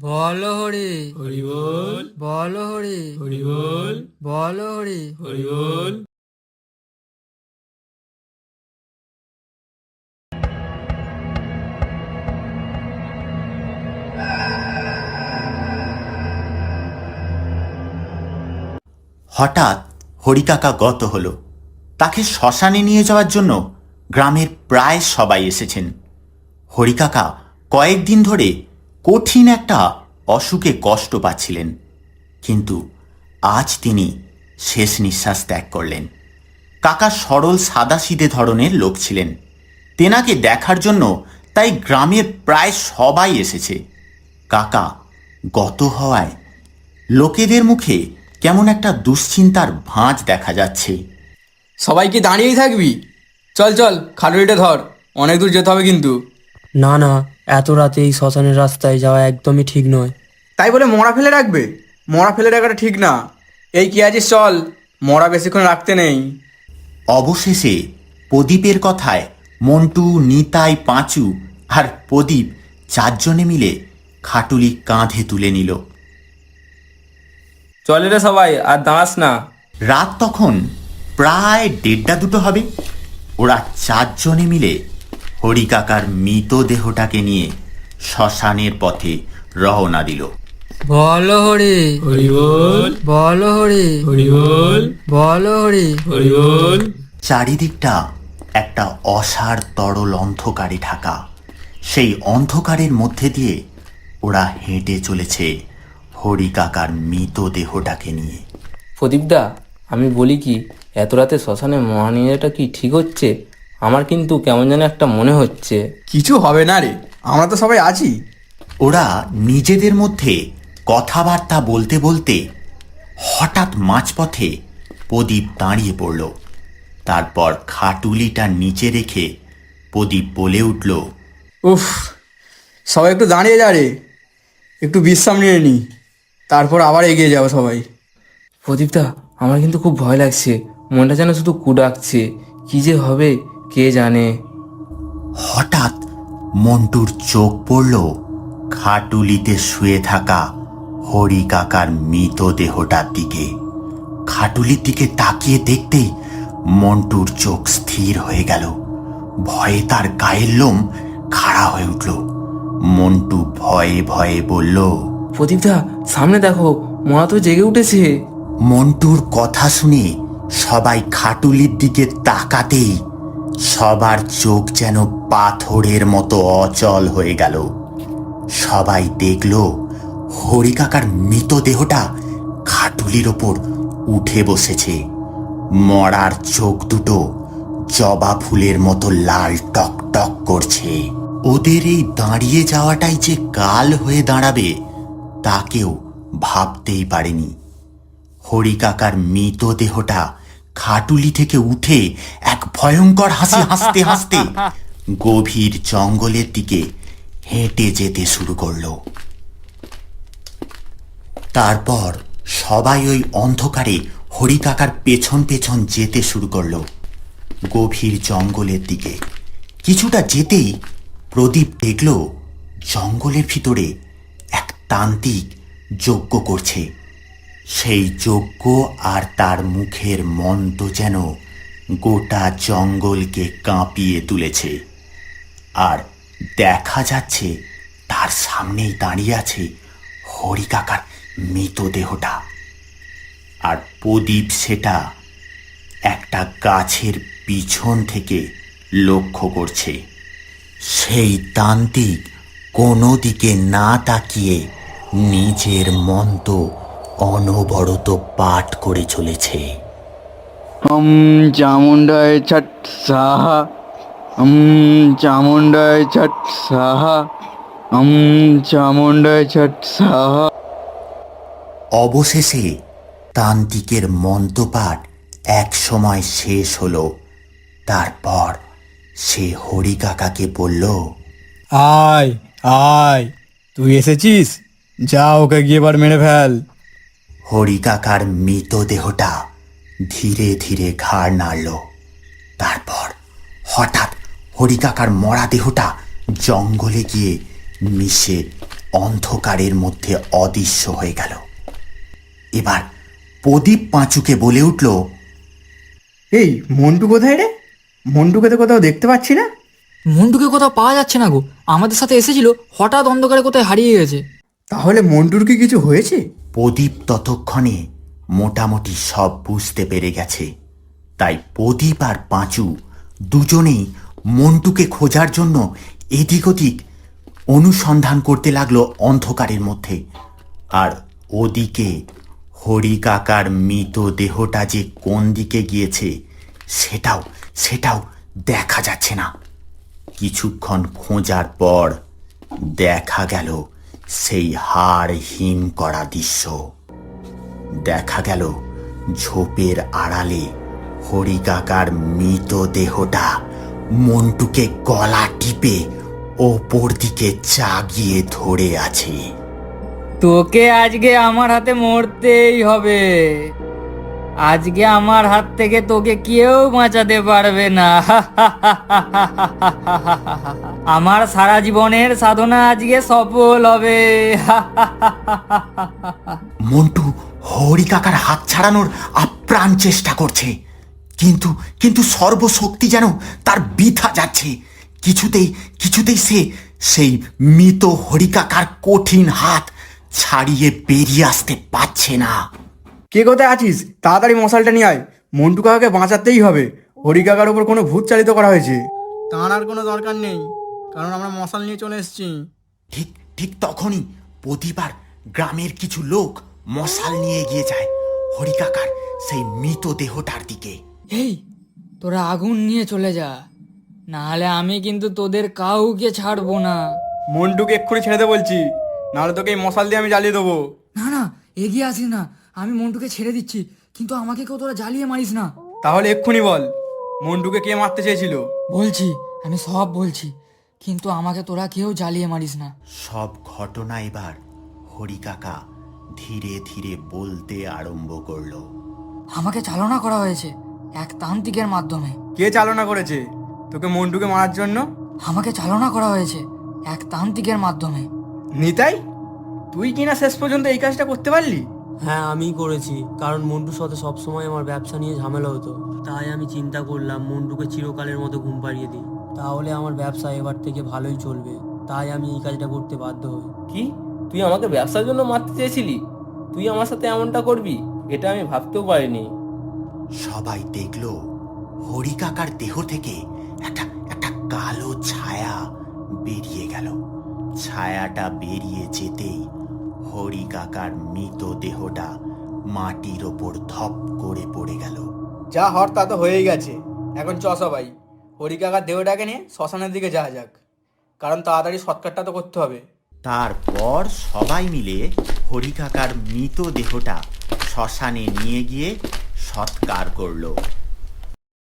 বল হরি। হরি বল। বল হরি। হরি বল। বল হরি। হরি বল। হঠাৎ হরিকাকা গত হলো। তাকে শ্মশানে নিয়ে যাওয়ার জন্য গ্রামের প্রায় সবাই এসেছেন। হরিকাকা কয়েকদিন ধরে কঠিন একটা অসুখে কষ্ট পাচ্ছিলেন। কিন্তু আজ তিনি শেষ নিঃশ্বাস ত্যাগ করলেন। কাকা সরল সাদাসিদে ধরনের লোক ছিলেন। তেনাকে দেখার জন্য তাই গ্রামের প্রায় সবাই এসেছে। কাকা গত হওয়ায় লোকেদের মুখে কেমন একটা দুশ্চিন্তার ভাঁজ দেখা যাচ্ছে। সবাই কি দাঁড়িয়েই থাকবি? চল চল খাটুরিটা ধর অনেক দূর যেতে হবে কিন্তু। না না এত রাতে এই শ্মশানের রাস্তায় যাওয়া একদমই ঠিক নয়। তাই বলে মরা ফেলে রাখবে? মরা ফেলে রাখাটা ঠিক না। এই কি আছিস চল? মরা বেশিক্ষণ রাখতে নেই। অবশেষে প্রদীপের কথায় মন্টু নিতাই পাঁচু আর প্রদীপ চারজনে মিলে খাটুলি কাঁধে তুলে নিল। চলে রে সবাই আর দাঁড়াস না। রাত তখন প্রায় দেড়টা দুটো হবে। ওরা চারজনে মিলে হরিকাকার মৃতদেহটাকে নিয়ে শ্মশানের পথে রওনা দিল। বল হরি। হরি বল। বল হরি। হরি বল। বল হরি। হরি বল। চারিদিকটা একটা অসার তরল অন্ধকারে ঢাকা। সেই অন্ধকারের মধ্যে দিয়ে ওরা হেঁটে চলেছে হরিকাকার মৃতদেহটাকে নিয়ে। প্রদীপদা আমি বলি কি এত রাতে শ্মশানে মহা নিয়ে যাওয়াটা কি ঠিক হচ্ছে? আমার কিন্তু কেমন যেন একটা মনে হচ্ছে। কিছু হবে না রে আমরা তো সবাই আছি। ওরা নিজেদের মধ্যে কথাবার্তা বলতে বলতে হঠাৎ মাঝপথে প্রদীপ দাঁড়িয়ে পড়ল। তারপর খাটুলিটা নিচে রেখে প্রদীপ বলে উঠল উফ সবাই একটু দাঁড়িয়ে যা রে একটু বিশ্রাম নিয়ে নি তারপর আবার এগিয়ে যাব সবাই। প্রদীপদা আমার কিন্তু খুব ভয় লাগছে মনটা যেন শুধু কুডাকছে কি যে হবে? কে জানে? হঠাৎ মন্টুর চোখ পড়ল খাটুলিতে শুয়ে থাকা হরি কাকার মৃতদেহটার দিকে। খাটুলির দিকে তাকিয়ে দেখতেই মন্টুর চোখ স্থির হয়ে গেল। ভয়ে তার গায়ের লোম খাড়া হয়ে উঠল। মন্টু ভয়ে ভয়ে বলল প্রদীপদা সামনে দেখো মরা তো জেগে উঠেছে। মন্টুর কথা শুনে সবাই খাটুলির দিকে তাকাতেই সবার চোখ যেন পাথরের মতো অচল হয়ে গেল। সবাই দেখল হরিকাকার মৃতদেহটা খাটুলির ওপর উঠে বসেছে। মরার চোখ দুটো জবা ফুলের মতো লাল টক টক করছে। ওদের এই দাঁড়িয়ে যাওয়াটাই যে কাল হয়ে দাঁড়াবে, তা কেউ ভাবতেই পারেনি। হরিকাকার মৃতদেহটা খাটুলি থেকে উঠে এক ভয়ঙ্কর হাসি হাসতে হাসতে গভীর জঙ্গলের দিকে হেঁটে যেতে শুরু করল। তারপর সবাই ওই অন্ধকারে হরিকাকার পেছন পেছন যেতে শুরু করল। গভীর জঙ্গলের দিকে। কিছুটা যেতেই প্রদীপ দেখল জঙ্গলের ভিতরে এক তান্ত্রিক যজ্ঞ করছে। সেই যজ্ঞ আর তার মুখের মন্ত্র যেন গোটা জঙ্গলকে কাঁপিয়ে তুলেছে। আর দেখা যাচ্ছে তার সামনেই দাঁড়িয়ে আছে হরিকাকার মৃতদেহটা। আর প্রদীপ সেটা একটা গাছের পিছন থেকে লক্ষ্য করছে। সেই তান্ত্রিক কোনো দিকে না তাকিয়ে নিজের মন্ত্র অনবরত পাঠ করে চলেছে। হম চামুণ্ডায় ছট সাহা। হম চামুণ্ডায় ছট সাহা। হম চামুণ্ডায় ছট সাহা। অবশেষে তান্ত্রিকের মন্ত্রপাঠ এক সময় শেষ হলো। তারপর সে হরিকাকাকে বলল আয় আয় তুই এসেছিস? যা ওকে গিয়ে এবার মেরে ফেল। হরিকাকার মৃতদেহটা ধীরে ধীরে ঘাড় নাড়ল। তারপর হঠাৎ হরিকাকার মরা দেহটা জঙ্গলে গিয়ে মিশে অন্ধকারের মধ্যে অদৃশ্য হয়ে গেল। এবার প্রদীপ পাঁচুকে বলে উঠল এই মন্টু কোথায় রে? মন্টুকে তো কোথাও দেখতে পাচ্ছি না। মন্টুকে কোথাও পাওয়া যাচ্ছে না গো। আমাদের সাথে এসেছিল হঠাৎ অন্ধকারে কোথায় হারিয়ে গেছে। তাহলে মন্টুর কি কিছু হয়েছে? প্রদীপ ততক্ষণে মোটামুটি সব বুঝতে পেরে গেছে। তাই প্রদীপ আর পাঁচু দুজনেই মন্টুকে খোঁজার জন্য এদিক ওদিক অনুসন্ধান করতে লাগল অন্ধকারের মধ্যে। আর ওদিকে হরি কাকার মৃত দেহটা যে কোন দিকে গিয়েছে সেটাও সেটাও দেখা যাচ্ছে না। কিছুক্ষণ খোঁজার পর দেখা গেল সেই হাড় হিম করা দৃশ্য। দেখা গেল ঝোপের আড়ালে হরিকাকার মৃত দেহটা মন্টুকে গলা টিপে ওপর দিকে চাগিয়ে ধরে আছে। তোকে আজকে আমার হাতে মরতেই হবে। আজকে আমার হাত থেকে তোকে কেউ বাঁচাতে পারবে না। আমার সারা জীবনের সাধনা আজকে সফল হবে। মন্টু হরিকাকার হাত ছাড়ানোর আপ্রাণ চেষ্টা করছে। কিন্তু কিন্তু সর্বশক্তি যেন তার বৃথা যাচ্ছে। কিছুতেই কিছুতেই সে সেই মৃত হরিকাকার কঠিন হাত ছাড়িয়ে বেরিয়ে আসতে পারছে না। কে কোথায় আছিস? তাড়াতাড়ি মশালটা নিয়ে আয়। মন্টু কাকাকে বাঁচাতেই হবে। হরি কাকার উপর কোনো ভূত চালিত করা হয়েছে। তার আর কোনো দরকার নেই কারণ আমরা মশাল নিয়ে চলে এসেছি। ঠিক ঠিক তখনই প্রতিবার গ্রামের কিছু লোক মশাল নিয়ে এগিয়ে যায় হরিকাকার সেই মৃত দেহটার দিকে। এই তোরা আগুন নিয়ে চলে যা। নাহলে আমি কিন্তু তোদের কাউকে ছাড়বো না। মন্টুকে এক্ষুনি ছেড়ে দে বলছি। নাহলে তোকে এই মশাল দিয়ে আমি জ্বালিয়ে দেবো। না না এগিয়ে আসিস না। আমি মন্টুকে ছেড়ে দিচ্ছি কিন্তু আমাকে কেউ তোরা জ্বালিয়ে মারিস না। তাহলে এক্ষুনি বল মন্টুকে কে মারতে চেয়েছিল? বলছি আমি সব বলছি কিন্তু আমাকে তোরা কেউ জ্বালিয়ে মারিস না। সব ঘটনা এবার হরিকাকা ধীরে ধীরে বলতে আরম্ভ করল। আমাকে চালনা করা হয়েছে এক তান্ত্রিকের মাধ্যমে। কে চালনা করেছে? তোকে মন্টুকে মারার জন্য? আমাকে চালনা করা হয়েছে এক তান্ত্রিকের মাধ্যমে। নিতাই তুই কিনা শেষ পর্যন্ত এই কাজটা করতে পারলি? হ্যাঁ আমিই করেছি। কারণ মন্টুর সাথে সবসময় আমার ব্যবসা নিয়ে ঝামেলা হতো। তাই আমি চিন্তা করলাম মন্টুকে চিরকালের মতো ঘুম পাড়িয়ে দিই। তাহলে আমার ব্যবসা এবার থেকে ভালোই চলবে। তাই আমি এই কাজটা করতে বাধ্য হই। কি? তুই আমাকে ব্যবসার জন্য মারতে চেয়েছিলি? তুই আমার সাথে এমনটা করবি? এটা আমি ভাবতেও পারিনি। সবাই দেখল হরিকাকার দেহ থেকে একটা একটা কালো ছায়া বেরিয়ে গেল। ছায়াটা বেরিয়ে যেতেই হরিকাকার মৃত দেহটা মাটির ওপর ধপ করে পড়ে গেল। যা হর তা তো হয়েই গেছে। এখন চ সবাই। হরি কাকার দেহটাকে নিয়ে শ্মশানের দিকে যাওয়া যাক। কারণ তাড়াতাড়ি সৎকারটা তো করতে হবে। তারপর সবাই মিলে হরিকাকার মৃত দেহটা শ্মশানে নিয়ে গিয়ে সৎকার করল।